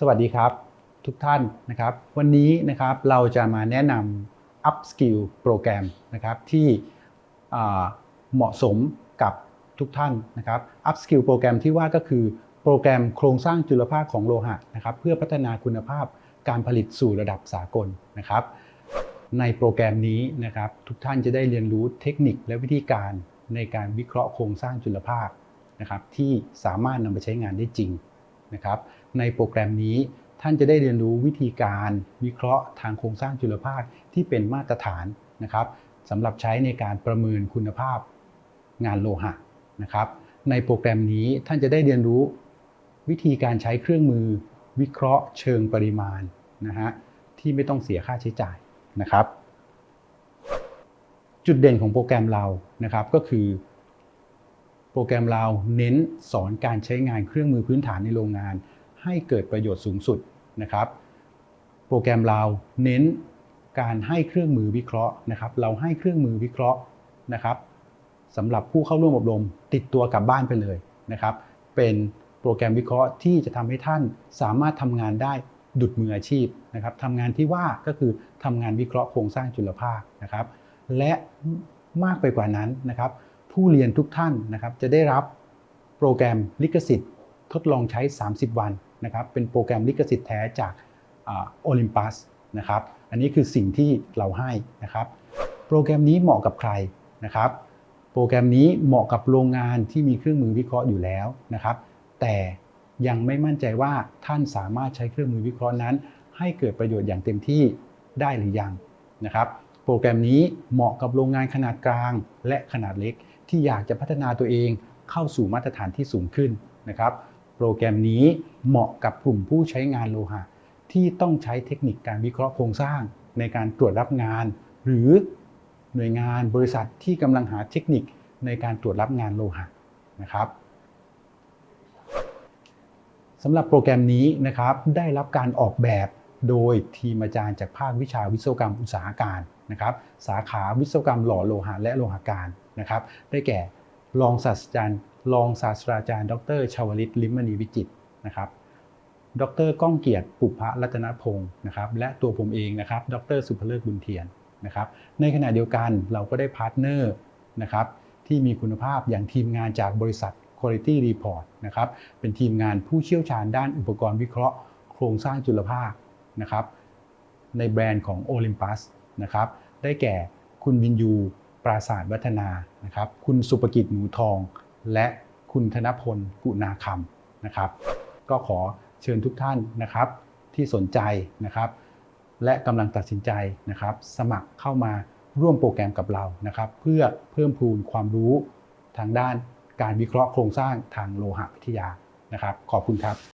สวัสดีครับทุกท่านนะครับ วันนี้นะครับเราจะมาแนะนำ up skill โปรแกรมนะครับที่เหมาะสมกับทุกท่านนะครับ up skill โปรแกรมที่ว่าก็คือโปรแกรมโครงสร้างจุลภาคของโลหะนะครับเพื่อพัฒนาคุณภาพการผลิตสู่ระดับสากลนะครับ ในโปรแกรมนี้นะครับทุกท่านจะได้เรียนรู้เทคนิคและวิธีการในการวิเคราะห์โครงสร้างจุลภาคนะครับที่สามารถนำไปใช้งานได้จริงนะครับ ในโปรแกรมนี้ ท่านจะได้เรียนรู้วิธีการวิเคราะห์ทางโครงสร้างจุลภาคที่เป็นมาตรฐานนะครับสำหรับใช้ในการประเมินคุณภาพงานโลหะนะครับในโปรแกรมนี้ท่านจะได้เรียนรู้วิธีการใช้เครื่องมือ วิเคราะห์เชิงปริมาณนะฮะที่ไม่ต้องเสียค่าใช้จ่ายนะครับ จุดเด่นของโปรแกรมเรานะครับก็คือโปรแกรมเราเน้นสอนการใช้งานเครื่องมือพื้นฐานในโรงงาน ให้เกิดประโยชน์สูงสุดนะครับ โปรแกรมเราเน้นการให้เครื่องมือวิเคราะห์นะครับ เราให้เครื่องมือวิเคราะห์นะครับสำหรับผู้เข้าร่วมอบรมติดตัวกลับบ้านไปเลยนะครับ เป็นโปรแกรมวิเคราะห์ที่จะทำให้ท่านสามารถทำงานได้ดุดมืออาชีพนะครับทำงานที่ว่าก็คือทำงานวิเคราะห์โครงสร้างจุลภาคนะครับ และมากไปกว่านั้นนะครับ ผู้เรียนทุกท่านนะครับจะได้รับโปรแกรมลิขสิทธิ์ ทดลองใช้ 30 วัน นะครับเป็นโปรแกรมลิขสิทธิ์แท้จากโอลิมปัสนะครับอันนี้คือสิ่งที่เราให้นะครับโปรแกรมนี้เหมาะกับใครนะครับ โปรแกรมนี้เหมาะกับโรงงานที่มีเครื่องมือวิเคราะห์อยู่แล้วนะครับ แต่ยังไม่มั่นใจว่าท่านสามารถใช้เครื่องมือวิเคราะห์นั้น ให้เกิดประโยชน์อย่างเต็มที่ได้หรือยังนะครับ โปรแกรมนี้เหมาะกับโรงงานขนาดกลางและขนาดเล็ก ที่อยากจะพัฒนาตัวเองเข้าสู่มาตรฐานที่สูงขึ้นนะครับ โปรแกรมนี้เหมาะกับกลุ่มผู้ใช้งานโลหะ ที่ต้องใช้เทคนิคการวิเคราะห์โครงสร้างในการตรวจรับงาน หรือหน่วยงานบริษัทที่กำลังหาเทคนิคในการตรวจรับงานโลหะนะครับสำหรับโปรแกรมนี้นะครับได้รับการออกแบบโดยทีมอาจารย์จากภาควิชาวิศวกรรมอุตสาหการนะครับสาขาวิศวกรรมหล่อโลหะและโลหะการนะครับได้แก่รองศาสตราจารย์ รองศาสตราจารย์ ดรชาวลิตลิมมณีวิจิตนะครับ ดรก้องเกียรติปุพพรัตนพงศ์นะครับและตัวผมเองนะครับ ดรสุภเลิศบุญเทียนนะครับในขณะเดียวกันเราก็ได้พาร์ทเนอร์นะครับที่มีคุณภาพอย่างทีมงานจากบริษัท Quality Report นะครับเป็นทีมงานผู้เชี่ยวชาญด้านอุปกรณ์วิเคราะห์โครงสร้างจุลภาคนะครับในแบรนด์ของ Olympus นะครับได้แก่คุณวินยู ปราศาสตร์วัฒนานะครับคุณสุปกิจหนูทอง และคุณธนพลกุณาคำนะครับ ก็ขอเชิญทุกท่านนะครับที่สนใจนะครับ และกำลังตัดสินใจนะครับ สมัครเข้ามาร่วมโปรแกรมกับเรานะครับ เพื่อเพิ่มพูนความรู้ทางด้านการวิเคราะห์โครงสร้างทางโลหะวิทยานะครับ ขอบคุณครับ